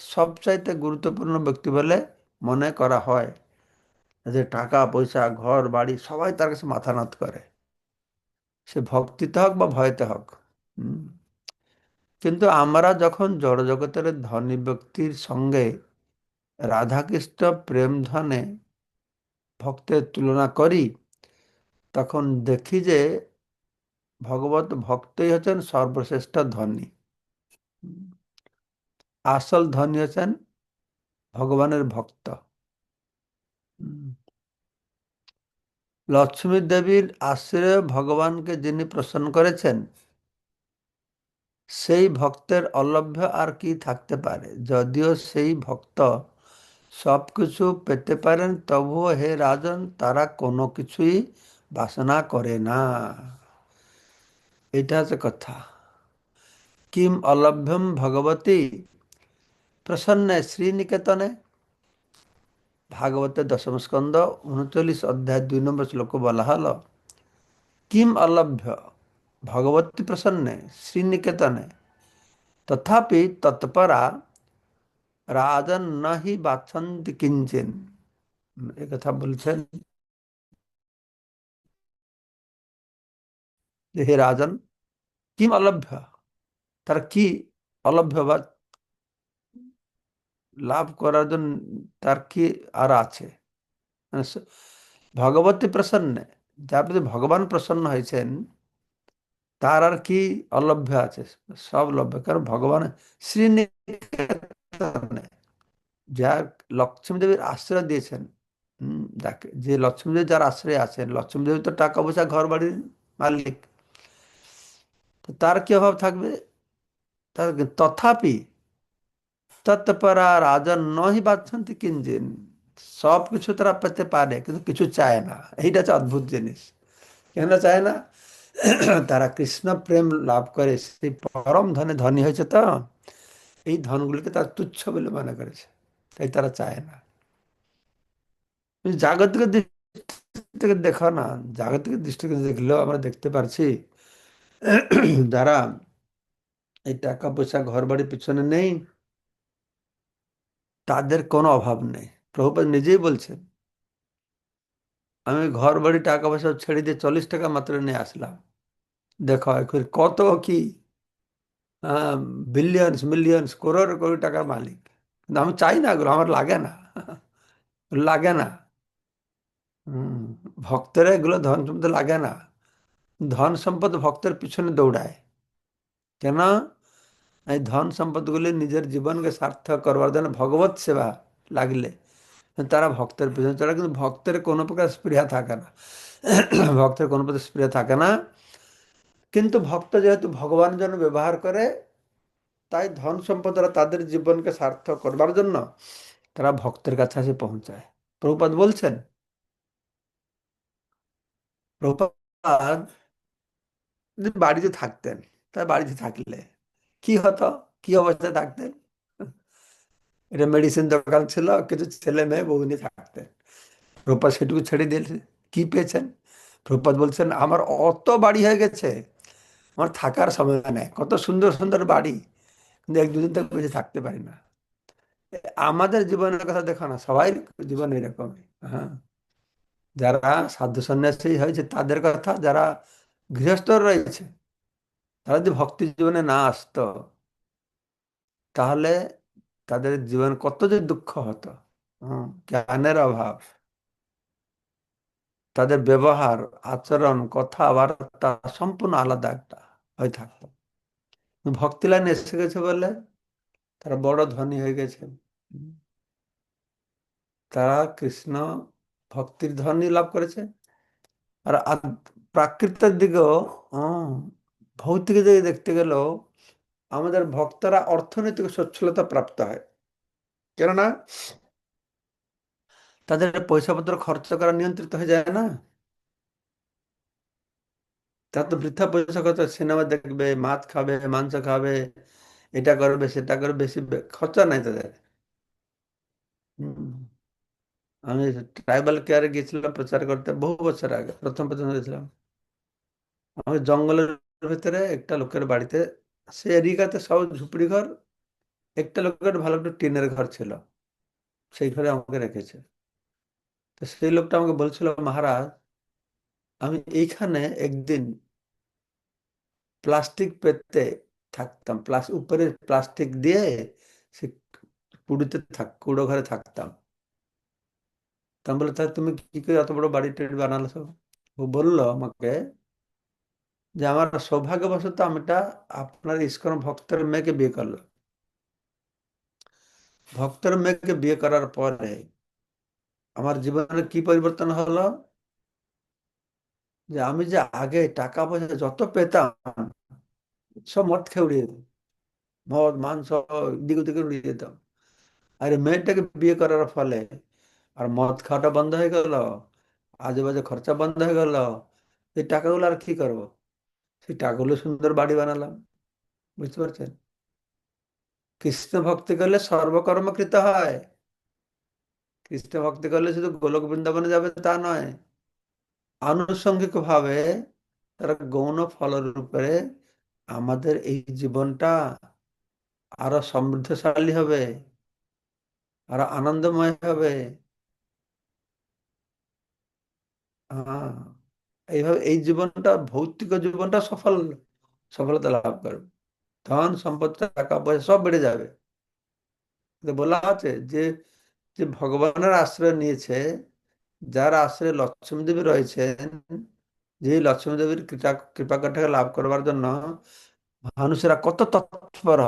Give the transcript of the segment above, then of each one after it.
সবচাইতে গুরুত্বপূর্ণ ব্যক্তি বলে মনে করা হয় যে টাকা, পয়সা, ঘর, বাড়ি সবাই তার কাছে মাথা নত করে। সে ভক্তিতে হোক বা ভয়তে হোক কিন্তু আমরা যখন জড়জগতের ধনী ব্যক্তির সঙ্গে রাধাকৃষ্ণ প্রেম ধনে ভক্তের তুলনা করি, তখন দেখি যে ভগবত ভক্তই হচ্ছেন সর্বশ্রেষ্ঠ ধনী। আসল ধনী হচ্ছেন ভগবানের ভক্ত। লক্ষ্মী দেবীর আশ্রয়ে ভগবানকে যিনি প্রসন্ন করেছেন সেই ভক্তের অলভ্য আর কি থাকতে পারে? যদিও সেই ভক্ত সব কিছু পেতে পারেন তবুও হে রাজন তারা কোনো কিছুই বাসনা করে না। এটা হচ্ছে কথা। কিম অলভ্যম ভগবতী প্রসন্নে শ্রীনিকেতনে ভাগবতের দশম স্কন্ধ উনচল্লিশ অধ্যায় দুই নম্বর শ্লোক বলা হলো কিম অলভ্য ভগবতী প্রসন্নে শ্রীনিকেতনে তথাপি তৎপরা রাজন নাহি বাছন্তি কিঞ্চিন এ কথা বলছেন যে হে রাজন কিম অলভ্য তার কি অলভ্য বা লাভ করার জন্য তার কি আর আছে? মানে ভগবতী প্রসন্নে, যার প্রতি ভগবান প্রসন্ন হয়েছেন, তার আর কি অলভ্য আছে? সব লভ্য, কারণ ভগবান শ্রীনিকেতনে যার লক্ষ্মী দেবীর আশ্রয় দিয়েছেন যাকে, যে লক্ষ্মী দেবী যার আশ্রয় আছেন, লক্ষ্মী দেবী তো টাকা পয়সা ঘর বাড়ির মালিক তার কি অভাব থাকবে? তার তথাপি তৎপরা রাজন নহি বাচ্ছন্তি কিঞ্চিন সব কিছু তারা পেতে পারে, কিন্তু কিছু চায় না। এইটা হচ্ছে অদ্ভুত জিনিস। কেন চায় না? তারা কৃষ্ণ প্রেম লাভ করে, সেই পরম ধনে ধনী হয়েছে তো। এই ধনগুলিকে তারা তুচ্ছ বলে মনে করেছে। তাই তারা চায় না। জাগতিক থেকে দেখো না, জাগতিক দৃষ্টি থেকে দেখলেও আমরা দেখতে পারছি, যারা এই টাকা পয়সা ঘর বাড়ির পিছনে নেই তাদের কোনো অভাব নেই। প্রভুপাদ নিজেই বলছেন, আমি ঘর বাড়ি টাকা পয়সা ছেড়ে দিয়ে চল্লিশ টাকা মাত্র নিয়ে আসলাম। দেখো, এখন কত কি বিলিয়ন্স মিলিয়ন্স করোড় কোটি টাকার মালিক। কিন্তু আমি চাই না এগুলো, আমার লাগে না। লাগে না। ভক্তের এগুলো ধন সম্পদ লাগে না। ধন সম্পদ ভক্তের পিছনে দৌড়ায়। কেন? এই ধন সম্পদগুলি নিজের জীবনকে সার্থক করবার জন্য ভগবত সেবা লাগলে। তারা ভক্তের পিছনে চলে কিন্তু ভক্তের কোনো প্রকার স্পৃহা থাকে না। ভক্তের কোনো প্রকার স্পৃহা থাকে না। কিন্তু ভক্ত যেহেতু ভগবানের জন্য ব্যবহার করে, তাই ধন সম্পদরা তাদের জীবনকে সার্থক করবার জন্য তারা ভক্তের কাছে এসে পৌঁছায়। প্রভুপাদ বলছেন, প্রভুপাদ বাড়িতে থাকতেন, তাই বাড়িতে থাকলে। কি হতো? কি অবস্থায় থাকতেন? এটা মেডিসিন দোকান ছিল, কিছু ছেলে মেয়ে বউ নিয়ে থাকতেন। প্রভুপাদ সেটুকু ছেড়ে দিয়েছে কি পেয়েছেন? প্রভুপাদ বলছেন, আমার অত বাড়ি হয়ে গেছে, আমার থাকার সময় নেই। কত সুন্দর সুন্দর বাড়ি, কিন্তু এক দুদিন তক বেঁচে থাকতে পারি না। আমাদের জীবনের কথা দেখো না, সবাই জীবন এরকমই হ্যাঁ? যারা সাধু সন্ন্যাসী হয়েছে, তাদের কথা যারা গৃহস্থ রয়েছে তারা যদি ভক্তি জীবনে না আসতো, তাহলে তাদের জীবন কত যে দুঃখ হতো। জ্ঞানের অভাব। তাদের ব্যবহার, আচরণ, কথাবার্তা সম্পূর্ণ আলাদা একটা হয়ে থাকতো। ভক্তি লাইনে এসে গেছে বলে তারা বড় ধনী হয়ে গেছে। তারা কৃষ্ণ ভক্তির ধনী লাভ করেছে। আর প্রাকৃতের দিকেও ভৌতিক দিকে দেখতে গেলেও আমাদের ভক্তরা অর্থনৈতিক সচ্ছলতা প্রাপ্ত হয়। কেননা তাদের পয়সা পত্র খরচ করা নিয়ন্ত্রিত হয়ে যায় না। তারা তো বৃথা পয়সা খরচ সিনেমা দেখবে, মাছ খাবে, মাংস খাবে, এটা করবে, সেটা করবে, বেশি খরচা নাই তাদের। আমি ট্রাইবাল কেয়ারে গিয়েছিলাম প্রচার করতে, বহু বছর আগে, প্রথম প্রথম গেছিলাম আমি জঙ্গলের ভিতরে একটা লোকের বাড়িতে, সে এরিকাতে সব ঝুপড়ি ঘর, একটা লোকের ভালো একটা টিনের ঘর ছিল। সেই ঘরে আমাকে রেখেছে। তো সেই লোকটা আমাকে বলছিল, মহারাজ, আমি এইখানে একদিন প্লাস্টিক পেতে থাকতাম, প্লাস উপরে প্লাস্টিক দিয়ে সে কুড়িতে থাক, কুড়ো ঘরে থাকতাম। তা বলে তাহলে তুমি কি করে এত বড় বাড়ি টাড়ি বানালো ও বলল আমাকে যে আমার সৌভাগ্যবশত আমিটা আপনার ইস্কন ভক্তের মেয়েকে বিয়ে করলাম ভক্তের মেয়েকে বিয়ে করার পরে আমার জীবনে কি পরিবর্তন হলো? যে আমি যে আগে টাকা পয়সা যত পেতাম, সব মদ খেয়ে উড়িয়ে দিতাম। মদ, মাংস দিকে দিকে উড়িয়ে দিতাম। আর মেয়েটাকে বিয়ে করার ফলে আর মদ খাওয়াটা বন্ধ হয়ে গেল আজে বাজে খরচা বন্ধ হয়ে গেল, এই টাকাগুলো আর কি করব? সেই টাকাগুলো সুন্দর বাড়ি বানালাম। বুঝতে পারছেন? কৃষ্ণ ভক্তি করলে সর্বকর্মকৃত হয়। কৃষ্ণ ভক্তি করলে শুধু গোলক বৃন্দাবনে যাবে তা নয়। আনুষঙ্গিক ভাবে তারা গৌণ ফলরূপে আমাদের এই জীবনটা আরও সমৃদ্ধশালী হবে, আরও আনন্দময় হবে। হ্যাঁ এইভাবে এই জীবনটা, ভৌতিক জীবনটা সফল, সফলতা লাভ করবে। ধন, সম্পদ, টাকা, পয়সা সব বেড়ে যাবে। বলা আছে যে যে ভগবানের আশ্রয় নিয়েছে, যার আশ্রয়ে লক্ষ্মী দেবী রয়েছেন, যে লক্ষ্মী দেবীর কৃপা কৃপা কটাকে লাভ করবার জন্য মানুষেরা কত তৎপর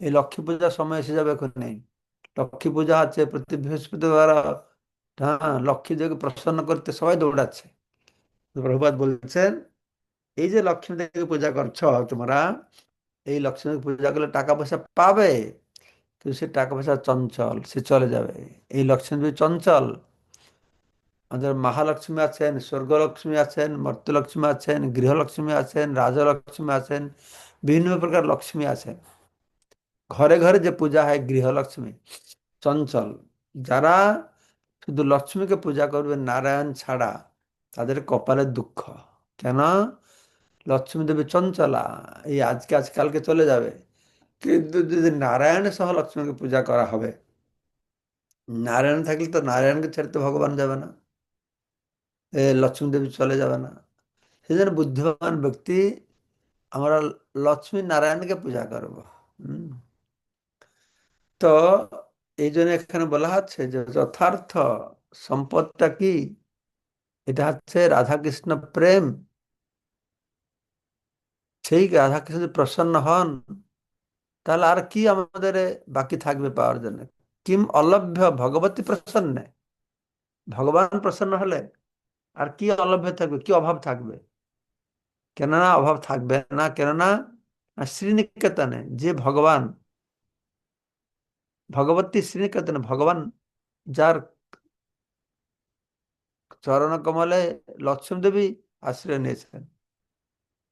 এই লক্ষ্মী পূজার সময় এসে যাবে নেই লক্ষ্মী পূজা আছে, প্রতি বৃহস্পতিবার হ্যাঁ লক্ষ্মী দেবীকে প্রসন্ন করতে সবাই দৌড়াচ্ছে। প্রভুপাত বলছেন, এই যে লক্ষ্মী দেবীকে পূজা করছ তোমরা, এই লক্ষ্মী পূজা করলে টাকা পয়সা পাবে? কিন্তু সে টাকা পয়সা চঞ্চল, সে চলে যাবে। এই লক্ষ্মী দেবী চঞ্চল। আমাদের মহালক্ষ্মী আছেন, স্বর্গলক্ষ্মী আছেন, মর্ত্যলক্ষ্মী আছেন, গৃহলক্ষ্মী আছেন, রাজলক্ষ্মী আছেন, বিভিন্ন প্রকার লক্ষ্মী আছেন। ঘরে ঘরে যে পূজা হয় গৃহলক্ষ্মী, চঞ্চল। যারা শুধু লক্ষ্মীকে পূজা করবে, নারায়ণ ছাড়া তাদের কপালে দুঃখ। কেন? লক্ষ্মী দেবী চঞ্চলা, এই আজকে আজকালকে চলে যাবে। কিন্তু যদি নারায়ণ সহ লক্ষ্মীকে পূজা করা হবে, নারায়ণ থাকলে তো নারায়ণকে ছেড়ে তো ভগবান যাবে না। লক্ষ্মী দেবী চলে যাবে না। সেই জন্য বুদ্ধিমান ব্যক্তি, আমরা লক্ষ্মী নারায়ণকে পূজা করব। তো এই জন্য এখানে বলা হচ্ছে যে যথার্থ সম্পদটা কি? এটা হচ্ছে রাধাকৃষ্ণ প্রেম। সেই রাধাকৃষ্ণ যদি প্রসন্ন হন, তাহলে আর কি আমাদের বাকি থাকবে পাওয়ার জন্য? কিম অলভ্য, ভগবতী প্রসন্ন? ভগবান প্রসন্ন হলে আর কি অলভ্য থাকবে? কি অভাব থাকবে? কেননা অভাব থাকবে না, কেননা শ্রীনিকেতনে যে ভগবান, ভগবতী শ্রীনিকেতনে ভগবান যার চরণ কমলে লক্ষ্মী দেবী আশ্রয় নিয়েছিলেন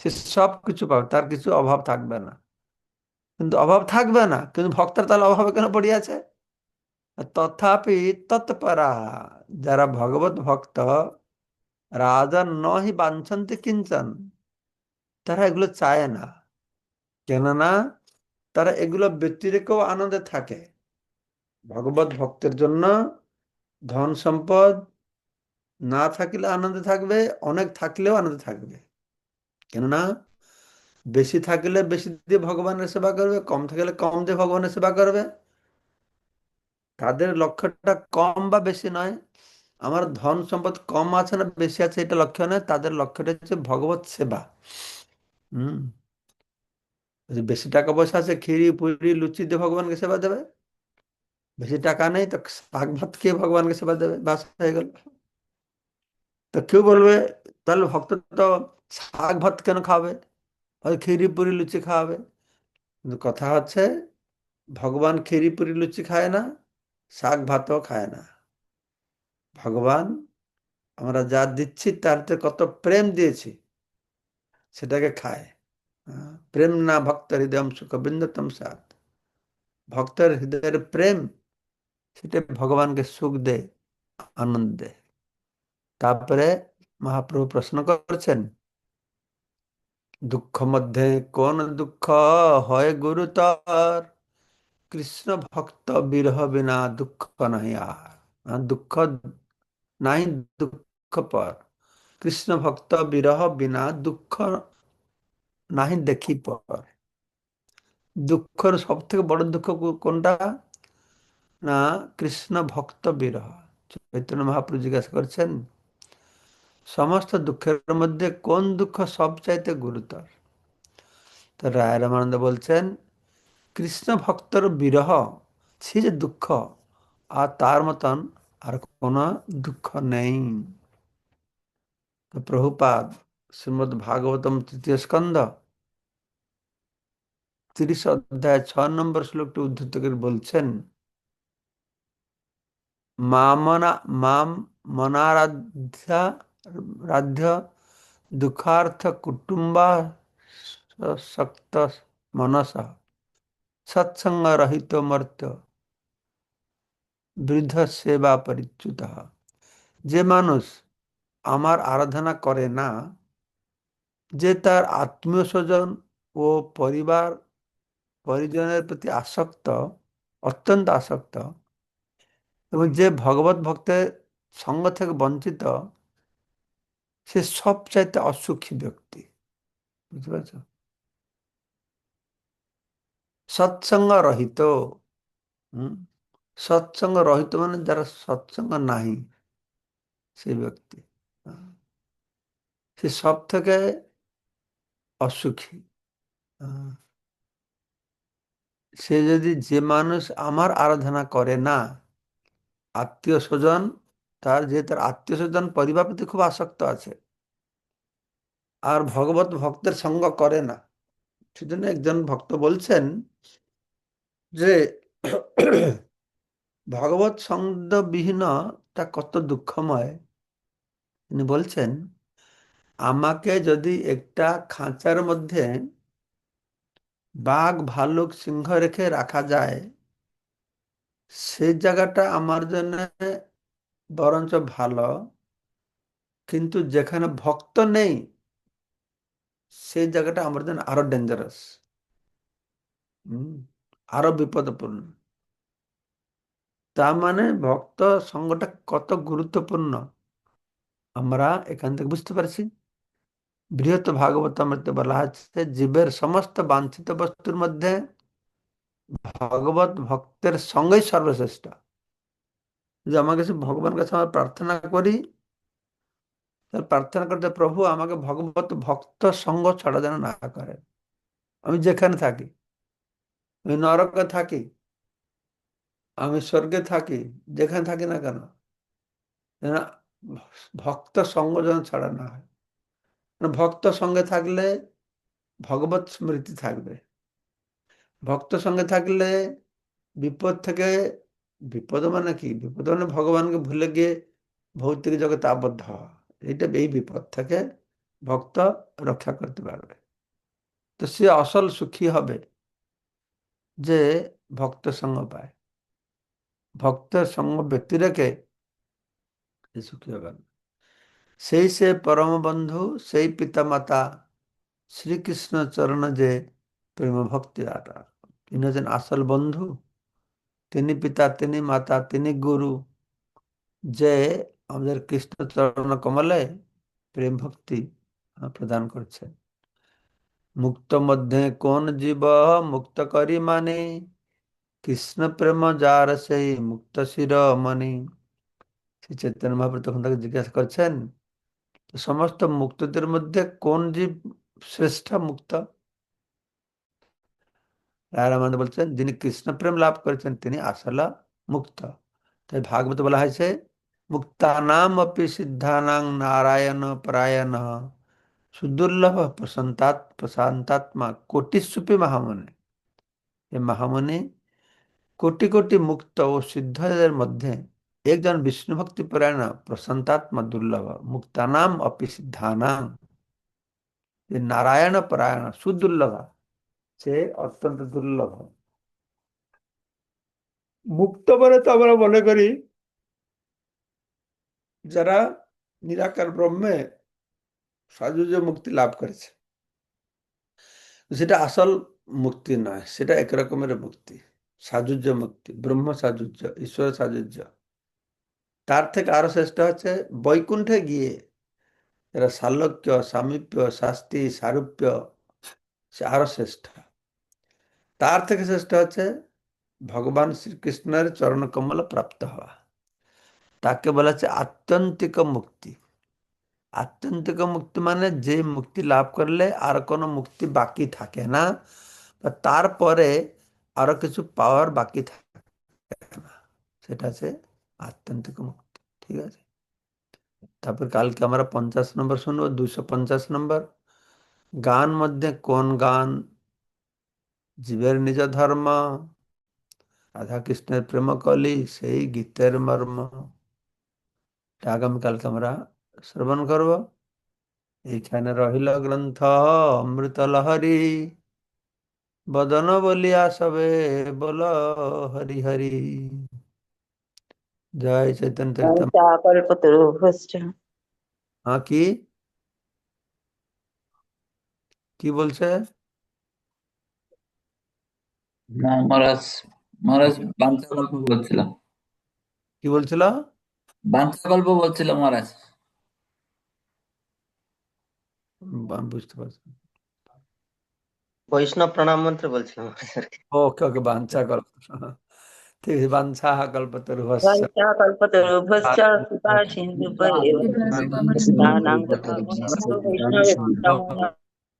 সে সব কিছু পাবে তার কিছু অভাব থাকবে না কিন্তু অভাব থাকবে না কিন্তু ভক্তের তাহলে অভাবে কেন পড়িয়াছে তথাপি তৎপরা যারা ভগবত ভক্ত রাজা নহি বাঞ্ছন্তি কিঞ্চন তারা এগুলো চায় না কেননা তারা এগুলো ব্যতিরেকেও আনন্দে থাকে ভগবত ভক্তের জন্য ধন সম্পদ না থাকলে আনন্দে থাকবে, অনেক থাকলেও আনন্দে থাকবে। কেননা, বেশি থাকলে বেশি দিয়ে ভগবানের সেবা করবে, কম থাকলে কম দিয়ে ভগবানের সেবা করবে। তাদের লক্ষ্যটা কম বা বেশি নয়। আমার ধন সম্পদ কম আছে না বেশি আছে এটা লক্ষ্য নয়, তাদের লক্ষ্যটা হচ্ছে ভগবত সেবা। হম? বেশি টাকা পয়সা আছে খিরি পুরি, লুচি দিয়ে ভগবানকে সেবা দেবে। বেশি টাকা নেই, তো শাক ভাত খেয়ে ভগবানকে সেবা দেবে, বাস হয়ে গেল। তো কেউ বলবে, তাহলে ভক্ত তো শাক ভাত কেন খাবে? ওই খিরি পুরি লুচি খাওয়াবে কিন্তু কথা হচ্ছে, ভগবান খিরি পুরি লুচি খায় না, শাক ভাতও খায় না। ভগবান, আমরা যা দিচ্ছি তারতে কত প্রেম দিয়েছি, সেটাকে খায়। প্রেম না ভক্ত হৃদয় সুখ, বিন্দতম সাত ভক্তের হৃদয়ের প্রেম সেটা ভগবানকে সুখ দেয়, আনন্দ দেয়। তারপরে মহাপ্রভু প্রশ্ন করছেন দুঃখ মধ্যে কোন দুঃখ হয় গুরুতর? কৃষ্ণ ভক্ত বিরহ বিনা দুঃখ নাহি আর। আহ, দুঃখ নাই দুঃখ পর। কৃষ্ণ ভক্ত বিরহ বিনা দুঃখ নাহি দেখি পর। দুঃখের সব থেকে বড় দুঃখ কোনটা? না কৃষ্ণ ভক্ত বিরহ। চৈতন্য মহাপ্রভু জিজ্ঞাসা করছেন সমস্ত দুঃখের মধ্যে কোন দুঃখ সবচাইতে গুরুতর? তো রায় রামানন্দ বলছেন, কৃষ্ণ ভক্তর বিরহ সে যে দুঃখ, আর তার মতন আর কোনো দুঃখ নেই। প্রভুপাদ, শ্রীমদ ভাগবতম তৃতীয় স্কন্ধ, তিরিশ অধ্যায় ছ নম্বর শ্লোকটি উদ্ধৃত করে বলছেন, মামনা, মাম মনারাধ্যা রাধ্য দুঃখার্থ কুটুম্বা শক্ত মনস সৎসঙ্গ রহিত মর্ত বৃদ্ধ সেবা পরিচ্যুত যে মানুষ আমার আরাধনা করে না যে তার আত্মীয় স্বজন ও পরিবার পরিজনের প্রতি আসক্ত অত্যন্ত আসক্ত এবং যে ভগবত ভক্তের সঙ্গ থেকে বঞ্চিত সে সবচাইতে অসুখী ব্যক্তি। বুঝতে পারছ? সৎসঙ্গ রহিত সৎসঙ্গ রহিত মানে যারা সৎসঙ্গ নাই সেই ব্যক্তি। হ্যাঁ। সে সব থেকে অসুখী। হ্যাঁ। সে যদি যে মানুষ আমার আরাধনা করে না, আত্মীয় স্বজন তার যে তার আত্মীয় স্বজন, পরিবার প্রতি খুব আসক্ত আছে। আর ভগবত ভক্তের সঙ্গ করে না। সেজন্য একজন ভক্ত বলছেন যে, ভগবত সঙ্গবিহীন তা কত দুঃখময়। তিনি বলছেন, আমাকে যদি একটা খাঁচার মধ্যে বাঘ ভালুক সিংহ রেখে রাখা যায় সেই জায়গাটা আমার জন্য বরঞ্চ ভালো, কিন্তু যেখানে ভক্ত নেই, সেই জায়গাটা আমার জন্য আরও ডেঞ্জারাস আরও বিপদপূর্ণ। তার মানে ভক্ত সঙ্গটা কত গুরুত্বপূর্ণ, আমরা এখান থেকে বুঝতে পারছি। বৃহৎ ভাগবত অমৃত বলা হচ্ছে, জীবের সমস্ত বাঞ্ছিত বস্তুর মধ্যে ভগবত ভক্তের সঙ্গেই সর্বশ্রেষ্ঠ। যে আমার কাছে ভগবান কাছে আমরা প্রার্থনা করি। প্রার্থনা করতে প্রভু আমাকে ভগবত ভক্ত সঙ্গ ছাড়া যেন না করে। আমি যেখানে থাকি, আমি নরকে থাকি, আমি স্বর্গে থাকি, যেখানে থাকি না কেন, যেন ভক্ত সঙ্গ যেন ছাড়া না হয়। ভক্ত সঙ্গে থাকলে ভগবত স্মৃতি থাকবে। ভক্ত সঙ্গে থাকলে বিপদ থেকে বিপদ মানে কি? বিপদ মানে ভগবানকে ভুলে গিয়ে ভৌতিক জগতে আবদ্ধ এইটা এই বিপদ থেকে ভক্ত রক্ষা করতে পারবে। তো সে আসল সুখী হবে যে ভক্ত সঙ্গ পায়। ভক্তের সঙ্গ ব্যক্তি রেখে সুখী হবেন সেই সে পরম বন্ধু, সেই পিতা মাতা শ্রীকৃষ্ণ চরণ যে প্রেম ভক্তি তিনি আসল বন্ধু। তিনি পিতা, তিনি মাতা, তিনি গুরু। যে আমাদের কৃষ্ণ চরণ কমলে প্রেম ভক্তি প্রদান করছেন। মুক্ত মধ্যে কোন জীব মুক্ত করি মানে? কৃষ্ণ প্রেম যার সেই মুক্ত শির মনি। শ্রী চৈতন্য মহাপ্রভু তখন তাকে জিজ্ঞাসা করছেন সমস্ত মুক্তদের মধ্যে কোন জীব শ্রেষ্ঠ মুক্ত? রায়রামানন্দ বলছেন যিনি কৃষ্ণ প্রেম লাভ করেছেন তিনি আসল মুক্ত তাই ভাগবত বলা হয়েছে মুক্তানাম অপি সিদ্ধানাং নারায়ণ পরায়ণ সুদুর্লভ প্রশান্তাত প্রশান্তাত্মা কোটি সুপি মহামনে এ মহামনে কোটি কোটি মুক্ত ও সিদ্ধদের মধ্যে একজন বিষ্ণু ভক্তি প্রশান্তাত্মা দুর্লভ মুক্তানাম অপি সিদ্ধানাং নারায়ণ পরায়ণ সুদুর্লভ সে অত্যন্ত দুর্লভ। মুক্ত বলে তো আমরা মনে করি, যারা নিরাকার ব্রহ্মে সাজুজ মুক্তি লাভ করেছে। সেটা আসল মুক্তি নয়, সেটা এক রকমের মুক্তি সাযুজ্য মুক্তি, ব্রহ্ম সাযুজ্য ঈশ্বর সাযুজ্য তার থেকে আরও শ্রেষ্ঠ হচ্ছে বৈকুণ্ঠে গিয়ে এরা সালোক্য সামীপ্য, শাস্তি, সারূপ্য, সে আরও শ্রেষ্ঠ। তার থেকে শ্রেষ্ঠ হচ্ছে ভগবান শ্রীকৃষ্ণের চরণ কমল প্রাপ্ত হওয়া। তাকে বলা হচ্ছে আত্যন্তিক মুক্তি। আত্যন্তিক মুক্তি মানে যে মুক্তি লাভ করলে আর কোনো মুক্তি বাকি থাকে না তারপরে আরও কিছু পাওয়ার বাকি থাকে না। সেটা আছে আত্যন্তিক মুক্তি, ঠিক আছে? তারপর কালকে আমরা পঞ্চাশ নম্বর শুনব, দুশো পঞ্চাশ নম্বর। গান মধ্যে কোন গান জীবের নিজ ধর্ম রাধা কৃষ্ণের প্রেম কলি সেই গীতের মর্ম এটা আগামীকালকে আমরা শ্রবণ করব এইখানে রহিল গ্রন্থ অমৃত লহরী বদন বলিয়া সবে বল হরি হরি জয় চৈতন্য চৈতন্য হ্যাঁ কি কি বলছে না মহারাজ মহারাজ বাঞ্ছা গল্প বলছিলাম কি বলছিল? বাঞ্ছা গল্প বলছিলাম মহারাজ। বুঝতে পারছি। বৈষ্ণব প্রণাম মন্ত্র বলছিলাম ওকে ওকে বাঞ্ছা কল্প ঠিক আছে বাঞ্ছা কল্পতরুভস্য বাঞ্ছা কল্পতরুভশ্চ কৃপা